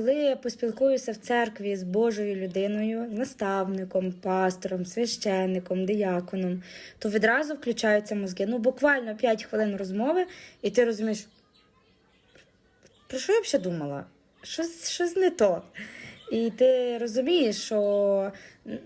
Коли я поспілкуюся в церкві з Божою людиною, наставником, пастором, священником, дияконом, то відразу включаються мозги. Ну, буквально 5 хвилин розмови, і ти розумієш, про що я взагалі думала? Щось, щось не то. І ти розумієш, що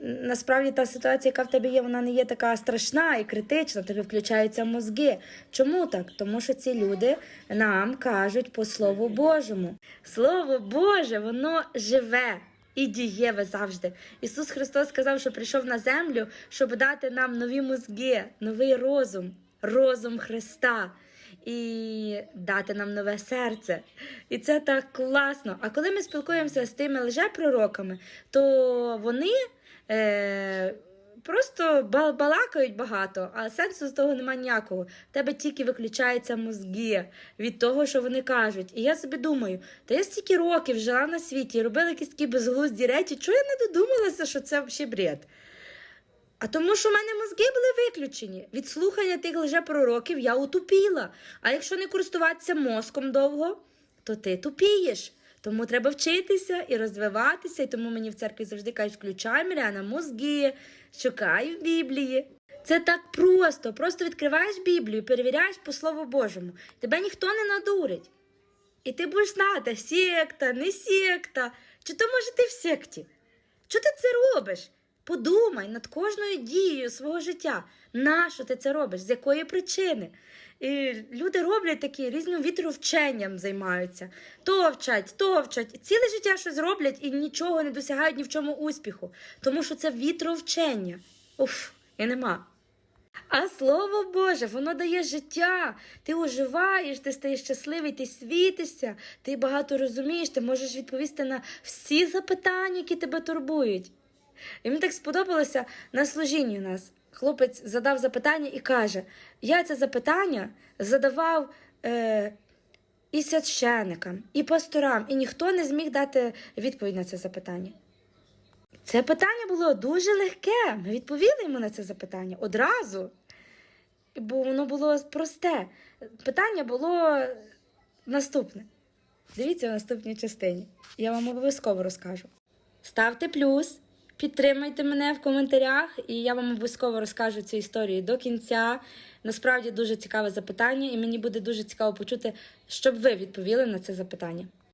насправді та ситуація, яка в тебе є, вона не є така страшна і критична, тебе включаються мозги. Чому так? Тому що ці люди нам кажуть по Слову Божому. Слово Боже, воно живе. І дієве завжди. Ісус Христос сказав, що прийшов на землю, щоб дати нам нові мозги, новий розум, розум Христа і дати нам нове серце. І це так класно. А коли ми спілкуємося з тими лжепророками, то вони е, просто балакають багато, а сенсу з того немає ніякого. В тебе тільки виключаються мозги від того, що вони кажуть. І я собі думаю, та я стільки років жила на світі робила якісь такі безглузді речі, чого я не додумалася, що це взагалі бред? А тому, що в мене мозги були виключені. Від слухання тих лжепророків я утупіла. А якщо не користуватися мозком довго, то ти тупієш. Тому треба вчитися і розвиватися. І тому мені в церкві завжди кажуть, включай Міряна мозги, шукай в Біблії. Це так просто. Просто відкриваєш Біблію, перевіряєш по Слову Божому. Тебе ніхто не надурить. І ти будеш знати, секта, не секта. Чи то може ти в секті? Чого ти це робиш? Подумай над кожною дією свого життя. Нащо ти це робиш? З якої причини? І люди роблять такі різним вітровченням займаються. То вчать, то вчать. Ціле життя щось роблять і нічого не досягають ні в чому успіху. Тому що це вітровчення. Уф, і нема. А слово Боже, воно дає життя. Ти оживаєш, ти стаєш щасливий, ти світишся, ти багато розумієш, ти можеш відповісти на всі запитання, які тебе турбують. І мені так сподобалося на служінні у нас. Хлопець задав запитання і каже: Я це запитання задавав е, і священикам, і пасторам, і ніхто не зміг дати відповідь на це запитання. Це питання було дуже легке. Ми відповіли йому на це запитання одразу. Бо воно було просте. Питання було наступне. Дивіться в наступній частині. Я вам обов'язково розкажу. Ставте плюс, підтримайте мене в коментарях, і я вам обов'язково розкажу цю історію до кінця. Насправді дуже цікаве запитання, і мені буде дуже цікаво почути, щоб ви відповіли на це запитання.